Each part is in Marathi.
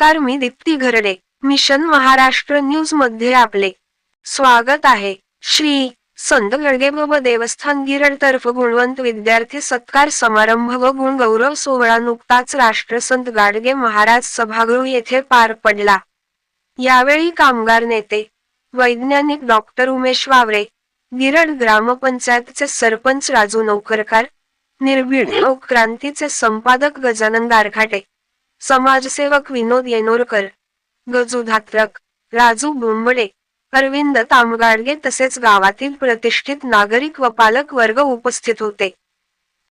नमस्कार मी दीप्ती घरडे. मिशन महाराष्ट्र न्यूजमध्ये आपले स्वागत आहे. श्री संत गडगेबाबा देवस्थान गिरड तर्फ गुणवंत विद्यार्थी सत्कार समारंभ व गुण गौरव सोहळा नुकताच राष्ट्रसंत गाडगे महाराज सभागृह येथे पार पडला. यावेळी कामगार नेते वैज्ञानिक डॉक्टर उमेश वावरे गिरड ग्रामपंचायतचे सरपंच राजू नौकरकार निर्भीड क्रांतीचे संपादक गजानन गारखाटे समाजसेवक विनोद येनोरकर गजू धात्रक राजू बुंबडे अरविंद तामगाडगे तसेच गावातील प्रतिष्ठित नागरिक व पालक वर्ग उपस्थित होते.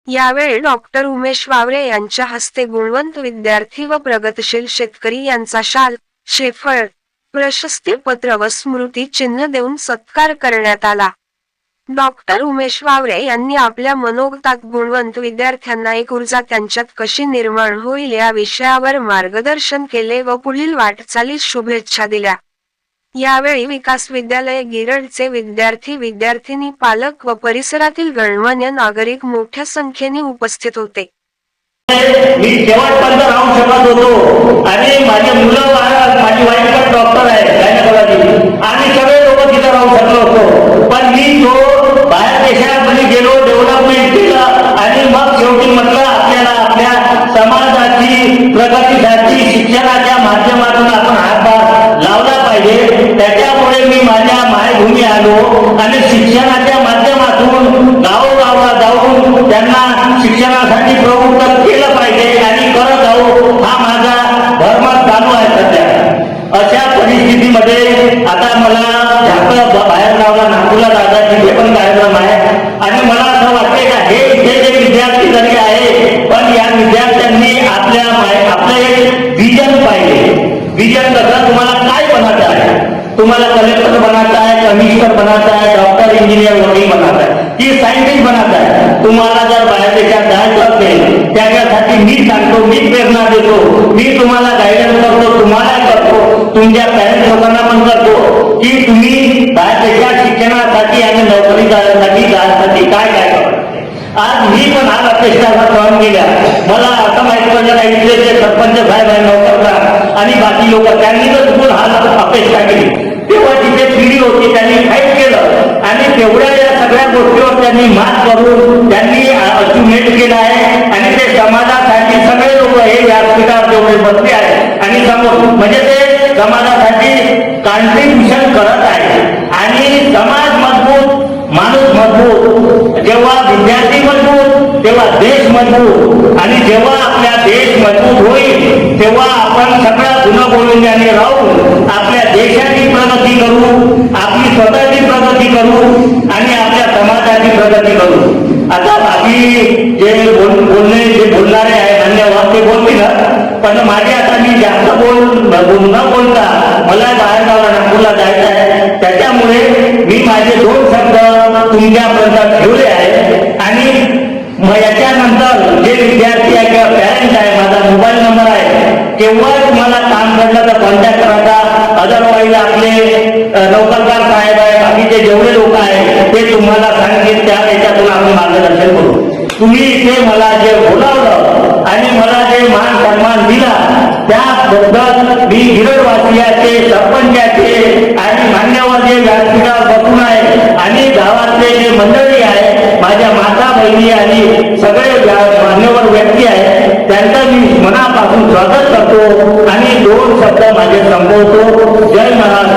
यावेळी डॉक्टर उमेश वावरे यांच्या हस्ते गुणवंत विद्यार्थी व प्रगतशील शेतकरी यांचा शाल शेफळ प्रशस्ती पत्र व स्मृती चिन्ह देऊन सत्कार करण्यात आला. डॉक्टर उमेश वावरे यांनी आपल्या मनोगतात गुणवंत विद्यार्थ्यांना एक ऊर्जा त्यांच्यात कशी निर्माण होईल या विषयावर मार्गदर्शन केले व पुढील वाटचालीस शुभेच्छा दिल्या. यावेळी विकास विद्यालय गिरडचे विद्यार्थी विद्यार्थिनी पालक व परिसरातील गणमान्य नागरिक मोठ्या संख्येने उपस्थित होते. मी शेवटपर्यंत राहून शकत होतो. आणि माझे मुलं माझी वाईफ पण डॉक्टर आहे गायनकोलॉजी आम्ही सगळे लोक तिथं राहू शकलो होतो पण मी तो बाहेर देशामध्ये गेलो डेव्हलपमेंट केलं आणि मग शेवटी म्हटलं आपल्याला आपल्या समाजाची प्रगतीसाठी शिक्षणाच्या माध्यमातून आपण हातभार लावला पाहिजे त्याच्यामुळे मी माझ्या मायभूमी आलो आणि शिक्षणाच्या माध्यमातून गावोगावला जाऊन त्यांना शिक्षणासाठी प्रवृत्त केलं पाहिजे आणि करत आहो हा माझा धर्म चालू आहे सध्या. अशा परिस्थितीमध्ये आता मला झाकं आहे तुम्हाला कलेक्टर बनाता है कमिश्नर बनाता है डॉक्टर इंजिनियर वकील बनायचं आहे की सायंटिस्ट बनायचं आहे तुम्हाला जर बाहेर देशात जायचं असेल त्याच्यासाठी मी सांगतो मी प्रेरणा देतो मी तुम्हाला गायडन्स करतो तुम्हाला करतो तुमच्या पॅरेंट लोकांना पण करतो की तुम्ही बाहेर देशात शिक्षणासाठी आणि नोकरी जाण्यासाठी काय काय आज मी पण आज अपेक्षाचा सहन केल्या मला असं माहित पडलं इथले जे सरपंच साहेब आहे नौकरदार आणि बाकी लोक, त्यांनी तर चुकून हा अपेक्षा केली. तेवढ्या या सगळ्या गोष्टीवर त्यांनी मात करून त्यांनी अचिव्हमेंट केलं आहे. आणि ते समाजासाठी सगळे लोक हे व्यासपीठावर जेवढे बसले आहेत. आणि समोर म्हणजे ते समाजासाठी कॉन्ट्रीब्युशन करत आहे आणि समाज मजबूत माणूस मजबूत जेव्हा विद्यार्थी मजबूत तेव्हा देश मजबूत. आणि जेव्हा आपल्या देश मजबूत होईल तेव्हा आपण सगळ्या गुन्हा बोलून राहून आपल्या देशाची प्रगती करू आपली स्वतःची प्रगती करू प्रयत्न करू आता बाकी जे बोल बोलणे जे बोलणारे आहे धन्यवाद ते बोलतील पण माझे आता मी जास्त बोल न बोलता मला बाहेर गावला नागपूरला जायचं आहे. त्याच्यामुळे मी माझे दोन शब्द तुमच्यापर्यंत ठेवले आहे आणि मग याच्यानंतर जे विद्यार्थी आहे किंवा पॅरेंट आहे माझा मोबाईल नंबर आहे केव्हा तुम्हाला काम घडलं तर कॉन्टॅक्ट करायचा अदरवाईज आपले अ, नौकरदार साहेब आहे बाकीचे जेवढे लोक आहेत ते तुम्हाला सांगतील त्या याच्यातून आपण मार्गदर्शन करू तुम्ही इथे मला जे बोलावलं आणि मला जे मान सन्मान दिला त्याबद्दल मी गिरडवासियाचे सरपंचाचे आणि मान्यवर जे व्यासपीठावर बसून आहे आणि गावातले जे मंडळी आहे माझ्या माता बहिणी आणि सगळे मान्यवर व्यक्ती आहे त्यांचं मी मनापासून स्वागत करतो आणि दोन शब्द माझे संपवतो. जय महाराज.